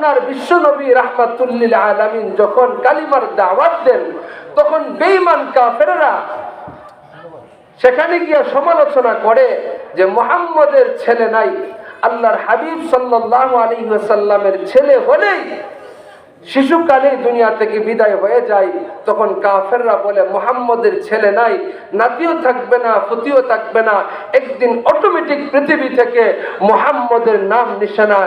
আপনার বিশ্ব নবী রাহমাতুল্লিল আলামিন যখন কালিমার দাওয়াত দেন, তখন বেঈমান কাফেররা সেখানে গিয়া সমালোচনা করে যে মোহাম্মদের ছেলে নাই, আল্লাহর হাবিব সাল্লাল্লাহু আলাইহি ওয়াসাল্লামের ছেলে হলেই শিশুকালেই দুনিয়া থেকে বিদায় হয়ে যায় তখন কাফেররা বলে মোহাম্মদের ছেলে নাই নাতিও থাকবে না ফুতিও থাকবে না একদিন অটোমেটিক পৃথিবী থেকে মোহাম্মদের নাম নিশানা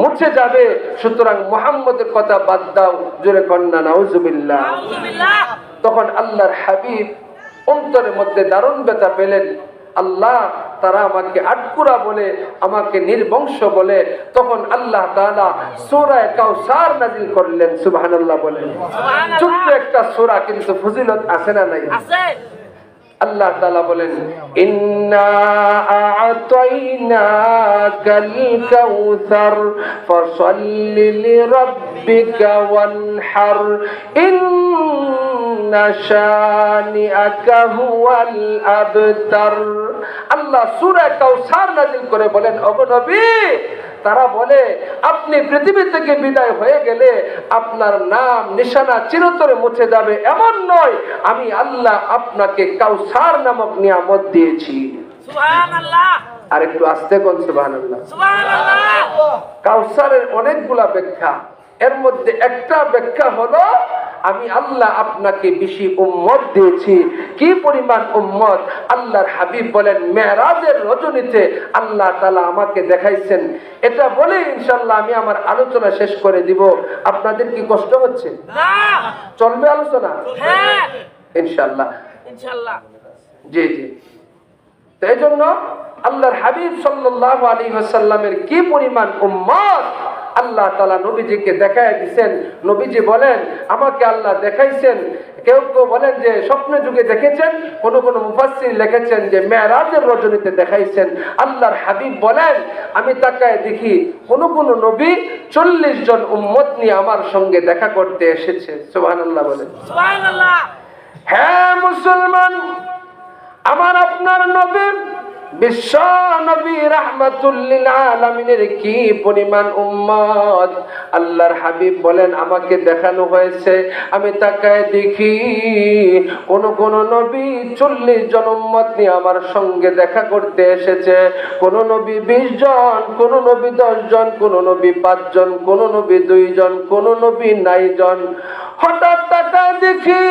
মুছে যাবে সুতরাং মোহাম্মদের কথা বাদ দাও জোরে কন্যা নাউজুবিল্লাহ। তখন আল্লাহর হাবিব অন্তরের মধ্যে দারুণ ব্যথা পেলেন। আল্লাহ তারা আমাকে আটকুরা বলে আমাকে নির্বংশ বলে তখন আল্লাহ তাআলা সূরা কাউসার নাজিল করলেন সুবাহ বলেন। ছোট্ট একটা সোরা কিন্তু ফজিলত আছে না নাই? আছে। আল্লাহ তালা বলেন আল্লাহ সূরা কাউসার নাযিল করে বলেন, ওগো নবী, তারা বলে, আপনি পৃথিবী থেকে বিদায় হয়ে গেলে আপনার নাম নিশানা চিরতরে মুছে যাবে। এমন নয় আমি আল্লাহ আপনাকে কাউসার নামক নিয়ামত দিয়েছি। আর একটু আসতে কোন সুবহানাল্লাহ। কাউসারের অনেকগুলা ব্যাখ্যা। এর মধ্যে একটা ব্যাখ্যা হলো আমি আল্লাহ আপনাকে বেশি উম্মত দিয়েছি। কি পরিমাণ উম্মত? আল্লাহর হাবিব বলেন মেরাজের রজনীতে আল্লাহ তালা আমাকে দেখাইছেন। এটা বলে ইনশাল্লাহ আমি আমার আলোচনা শেষ করে দিব। আপনাদের কি কষ্ট হচ্ছে? চলবে আলোচনা? হ্যাঁ। ইনশাল্লাহ জি জি। তো এই জন্য আল্লাহর হাবিব সাল্লাল্লাহু আলাইহি ওয়াসাল্লামের কি পরিমাণ উম্মত আল্লাহ তাআলা নবীজিকে দেখায় দিবেন নবীজি বলেন আমাকে আল্লাহ দেখাইছেন। কেউ কেউ বলেন যে স্বপ্ন যুগে দেখেছেন? কোন কোন মুফাসসির লিখেছেন যে মেরাজের রজনীতে দেখাইছেন। আল্লাহর হাবিব বলেন আমি তাকায় দেখি কোন কোন নবী চল্লিশ জন উম্মত নিয়ে আমার সঙ্গে দেখা করতে এসেছে। সোহান আল্লাহ বলেন হ্যাঁ মুসলমান! আমার আপনার নবী, বিশ্ব নবী রাহমাতুল্লিল আলামিনের কি পরিমাণ উম্মত? আল্লাহর হাবিব বলেন, আমাকে দেখানো হয়েছে, আমি তাকায় দেখি, কোন কোন নবী চল্লিশ জন উম্মত নিয়ে আমার সঙ্গে দেখা করতে এসেছে। কোন নবী বিশ জন, কোন নবী দশ জন, কোন নবী পাঁচ জন, কোন নবী দুই জন, কোন নবী নাই জন। হঠাৎ তাকায় দেখি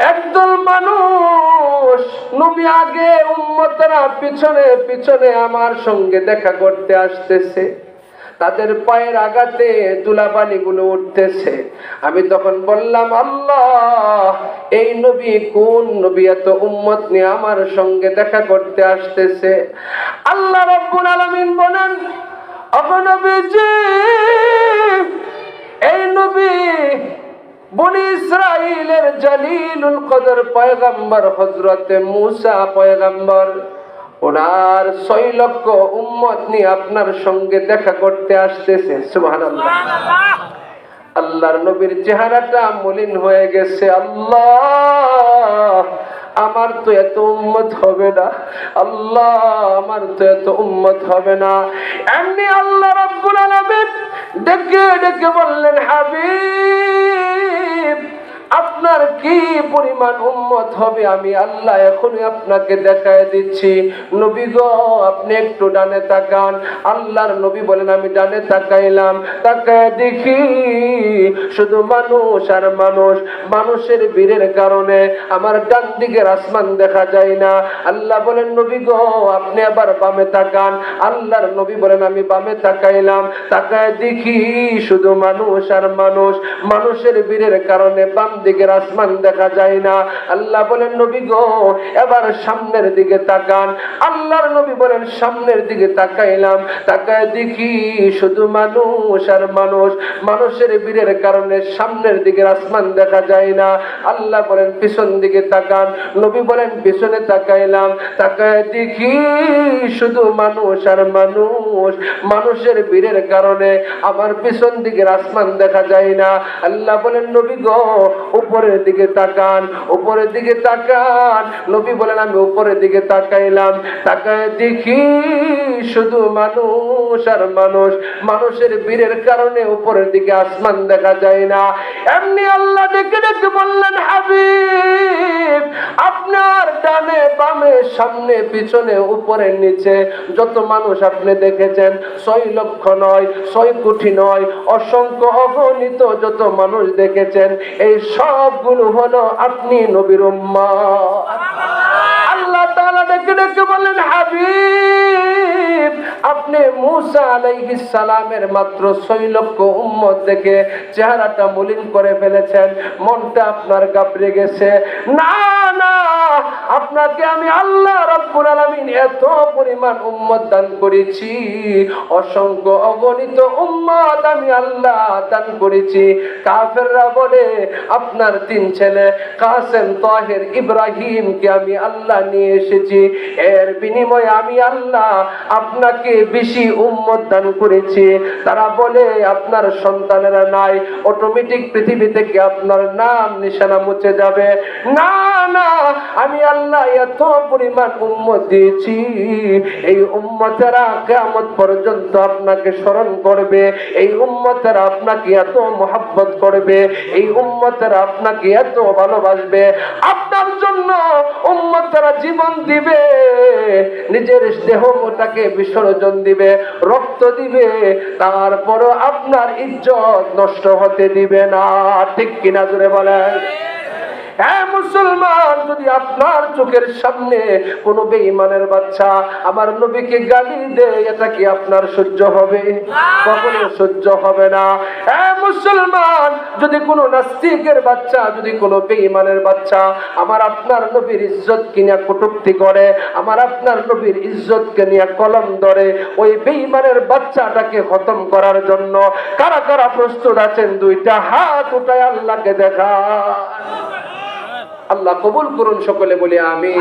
একদল মানুষ নবী আগে উম্মতরা পিছনে পিছনে আমার সঙ্গে দেখা করতে আসতেছে। তাদের পায়ের আঘাতে তুলাবালি গুলো উঠতেছে। আমি তখন বললাম, আল্লাহ, এই নবী কোন নবী এত উম্মত নিয়ে আমার সঙ্গে দেখা করতে আসতেছে? আল্লাহ রব্বুল আলামিন বলেন অগনবীজি বনি ইসরাইলের জালিলুল কদর পয়গাম্বর হজরতে মুসা পয়গাম্বর। ওনার ছয় লক্ষ উম্মত নিয়ে আপনার সঙ্গে দেখা করতে আসতেছে। সুবহানাল্লাহ। আল্লাহর নবীর চেহারাটা মলিন হয়ে গেছে। আল্লাহ আমার তো এত উম্মত হবে না। আল্লাহ আমার তো এত উম্মত হবে না। এমনি আল্লাহ রাব্বুল আলামিন ডেকে ডেকে বললেন হাবিব আপনার কি পরিমাণ উম্মত হবে আমি আল্লাহ এখনই আপনাকে দেখায় দিচ্ছি। নবী গো, আপনি একটু ডানে তাকান। আল্লাহর নবী বলেন, আমি ডানে তাকাইলাম। তাকায় দেখি শুধু মানুষ আর মানুষ, মানুষের বীরের কারণে আমার ডান দিকের আসমান দেখা যায় না। আল্লাহ বলেন, নবী গো, আপনি আবার বামে তাকান। আল্লাহর নবী বলেন, আমি বামে তাকাইলাম। তাকায় দেখি শুধু মানুষ আর মানুষ, মানুষের বীরের কারণে বাম দিকের আসমান দেখা যায় না। আল্লাহ বলেন, নবী গো, এবার সামনের দিকে তাকান। আল্লাহর নবী বলেন, সামনের দিকে তাকাইলাম। তাকায় দেখি শুধু মানুষ আর মানুষ। মানুষের বীরের কারণে সামনের দিকে আসমান দেখা যায় না। আল্লাহ বলেন, পিছন দিকে তাকান। নবী বলেন, পিছনে তাকাইলাম। তাকায় দেখি শুধু মানুষ আর মানুষ। মানুষের বীরের কারণে আমার পিছন দিকের আসমান দেখা যায় না। আল্লাহ বলেন, নবী গো উপরের দিকে তাকান, উপরের দিকে তাকান। নবী বলেন, আমি উপরের দিকে তাকাইলাম। তাকায় দেখি শুধু মানুষ আর মানুষ। মানুষের বীরের কারণে উপরের দিকে আসমান দেখা যায় না। এমনি আল্লাহ ডেকে ডেকে বললেন, হাবিব, আপনার ডানে বামে, সামনে, পিছনে উপরে নিচে যত মানুষ আপনি দেখেছেন, ছয় লক্ষ নয়, ছয় কোটি নয়, অসংখ্য অগণিত যত মানুষ দেখেছেন, এই সবগুলো হলো আপনি নবীর উম্মা। আল্লাহ তাআলা ডেকে ডেকে বললেন হাবিব আপনি মুসা আলাইহিস সালামের মাত্র ছয় লক্ষ উম্মত দেখে চেহারাটা মলিন করে ফেলেছেন মনটা আপনার গাবড়ে গেছে। না না আপনাকে আমি আল্লাহ রাব্বুল আলামিন এত পরিমাণ উম্মত দান করেছি, অসংখ্য অগণিত উম্মত আমি আল্লাহ দান করেছি। কাফেররা বলে, আপনার তিন ছেলে কাসেম তাহের ইব্রাহিমকে আমি আল্লাহ নিয়ে এসেছি। এর বিনিময়ে আমি আল্লাহ আপনাকে বেশি উম্মত দান করেছি। তারা বলে, আপনার সন্তানেরা নাই অটোমেটিক পৃথিবী থেকে আপনার নাম নিশানা মুছে যাবে। না না আমি আল্লাহ এত পরিমাণ উম্মত দিয়েছি। এই উম্মতেরা কেমন পর্যন্ত আপনাকে স্মরণ করবে। এই উম্মতেরা আপনাকে এত মহাব্বত করবে। এই উম্মতেরা আপনাকে এত ভালোবাসবে। আপনার জন্য উম্মতেরা জীবন দিবে। নিজের দেহটাকে বিসর্জন দিবে, রক্ত দিবে। তারপরও আপনার ইজ্জত নষ্ট হতে দিবে না। ঠিক কিনা জুড়ে বলেন? মুসলমান যদি আপনার চোখের সামনে কোনো বেঈমানের বাচ্চা আমার নবীকে গালি দেয় এটা কি আপনার সহ্য হবে? কখনো সহ্য হবে না। হ্যাঁ মুসলমান যদি কোনো নাস্তিকের বাচ্চা যদি কোনো বেঈমানের বাচ্চা আমার আপনার নবীর ইজ্জত কিনা কটুক্তি করে আমার আপনার নবীর ইজ্জতকে নিয়ে কলম ধরে ওই বেঈমানের বাচ্চাটাকে খতম করার জন্য কারা কারা প্রস্তুত আছেন দুইটা হাত উঠায় আল্লাহকে দেখা। আল্লাহ কবুল করুন সকলে বলি আমি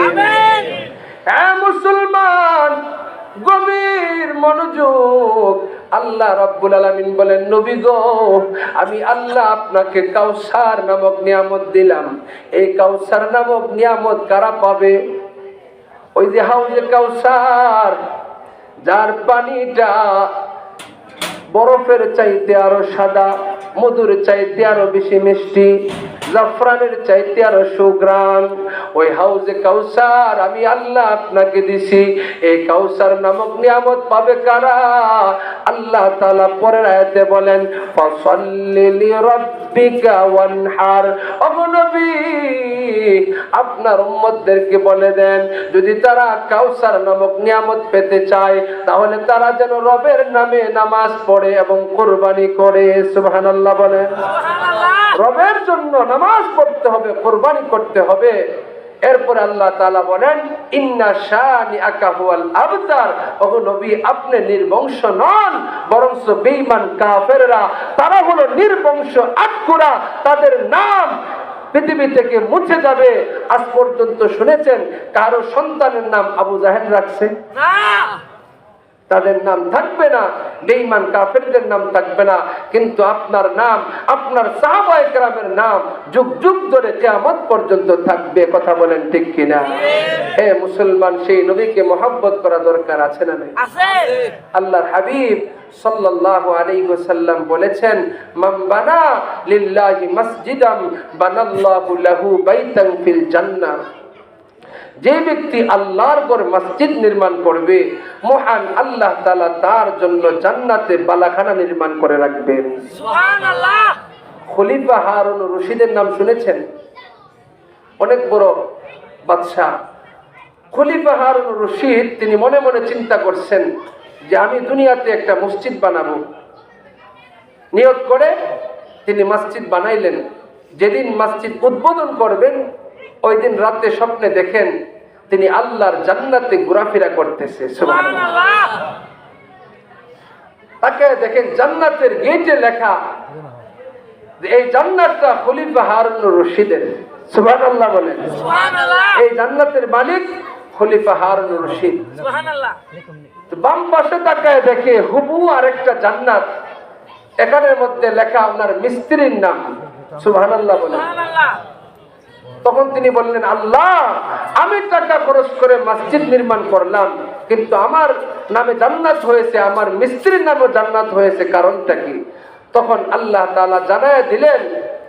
হ্যাঁ মুসলমান গভীর মনোযোগ আল্লাহ রাব্বুল আলামিন বলেন নবী গো আমি আল্লাহ আপনাকে কাউসার নামক নিয়ামত দিলাম। এই কাউসার নামক নিয়ামত কারা পাবে? ওই যে হাউজে কাউসার যার পানিটা বরফের চাইতে আরও সাদা মধুর চাইতে আরও বেশি মিষ্টি। জাফরানের চাইতে আরও সুগ্রাম। ওই হাউজে কাউসার, আমি আল্লাহ আপনাকে দিছি। এই কাউসার নামক নিয়ামত পাবে কারা? আল্লাহ তাআলা পরের আয়াতে বলেন, ফাসাল্লি লিরাব্বিকা ওয়ানহার। ওগো নবী, আপনার উম্মতদেরকে বলে দেন, যদি তারা কাউসার নামক নিয়ামত পেতে চায়, তাহলে তারা যেন রবের নামে নামাজ পড়ে এবং কোরবানি করে। সুবহানাল্লাহ বলেন। রবের জন্য নামাজ পড়তে হবে, কোরবানি করতে হবে। এরপরে আল্লাহ তাআলা বলেন আপনি নির্বংশ নন বেঈমান তারা নির্বংশ তাদের নাম পৃথিবী থেকে মুছে যাবে। আজ পর্যন্ত শুনেছেন, কারও সন্তানের নাম আবু জাহেদ রাখছে? তাদের নাম থাকবে না। বেঈমান কাফেরদের নাম থাকবে না। কিন্তু আপনার নাম আপনার সাহাবায়ে কেরামের নাম যুগ যুগ ধরে কিয়ামত পর্যন্ত থাকবে। কথা বলেন ঠিক কিনা? হে মুসলমান সেই নবীকে মহব্বত করা দরকার আছে না নাই? আছে। আল্লাহর হাবিব সাল্লাল্লাহু আলাইহি ওয়াসাল্লাম বলেছেন মান বানা লিল্লাহি মাসজিদাম বানাল্লাহু লাহু বাইতান ফিল জান্নাহ। যে ব্যক্তি আল্লাহর ঘর মসজিদ নির্মাণ করবে মহান আল্লাহ তাআলা তার জন্য জান্নাতে বালাখানা নির্মাণ করে রাখবেন খলিফা হারুন রশিদের নাম শুনেছেন? অনেক বড় বাদশাহ। খলিফা হারুন রশিদ তিনি মনে মনে চিন্তা করছেন যে আমি দুনিয়াতে একটা মসজিদ বানাবো। নিয়োগ করে তিনি মসজিদ বানাইলেন। যেদিন মসজিদ উদ্বোধন করবেন ওই দিন রাতে স্বপ্নে দেখেন তিনি আল্লাহর জান্নাতে ঘোরাফেরা করতেছে তাকে দেখেন জান্নাতের গেটে লেখা এই জান্নাতটা খলিফা হারুন রশিদের সুবহানাল্লাহ বলেন। এই জান্নাতের মালিক খলিফা হারুন রশিদ। বাম পাশে তাকায় দেখে হুবু আরেকটা জান্নাত এখানের মধ্যে লেখা আপনার মিস্ত্রির নাম সুবহানাল্লাহ বলেন। সুবহানাল্লাহ। তখন তিনি বললেন, আল্লাহ, আমি টাকা খরচ করে মসজিদ নির্মাণ করলাম, কিন্তু আমার নামে জান্নাত হয়েছে, আমার মিস্ত্রির নামে জান্নাত হয়েছে, কারণটা কি? তখন আল্লাহ তালা জানায় দিলেন,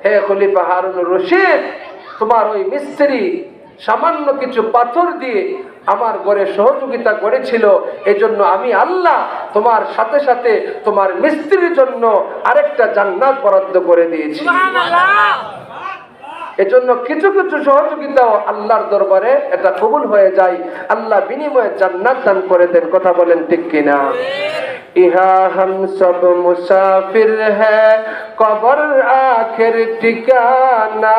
হে খলিফা হারুন রশিদ, তোমার ওই মিস্ত্রি সামান্য কিছু পাথর দিয়ে আমার ঘরে সহযোগিতা করেছিল, এজন্য আমি আল্লাহ তোমার সাথে সাথে তোমার মিস্ত্রির জন্য আরেকটা জান্নাত বরাদ্দ করে দিয়েছি। এজন্য কিছু কিছু সহযোগিতাও আল্লাহর দরবারে এটা কবুল হয়ে যায়। আল্লাহ বিনিময়ে জান্নাত দান করে দেন, কথা বলেন ঠিক কিনা? ইহা হম সব মুসাফির হ্যাঁ কবর আখের ঠিকানা।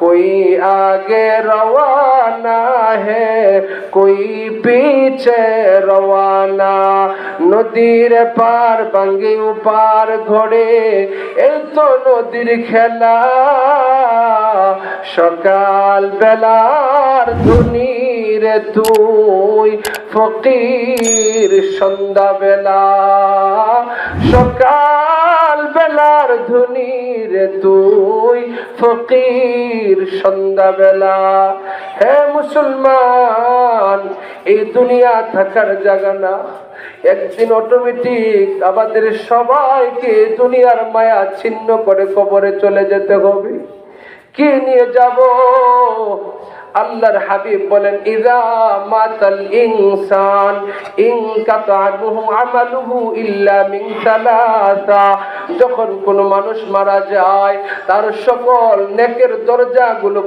কই আগে রওয়ানা হ্যাঁ, হই পিছে রওয়ানা। নদীর পার বাঙ্গি উপার ঘোড়ে, এই তো নদীর খেলা। সকাল বেলা বেলার ধুনির তুই ফকির সন্ধ্যা বেলা সকাল বেলার ধুনির তুই ফকির সন্ধ্যা বেলা হে মুসলমান, এই দুনিয়া থাকার জায়গা না। একদিন অটোমেটিক আমাদের সবাইকে দুনিয়ার মায়া ছিন্ন করে কবরে চলে যেতে হবে। কি নিয়ে যাব? আল্লাহর হাবিব বলেন ইজা মাতাল ইনসান, ইন কাতাহু আমালুহু ইল্লা মিন সালাসা। যখন কোন মানুষ মারা যায়, তার সকল নেকের দরজাগুলো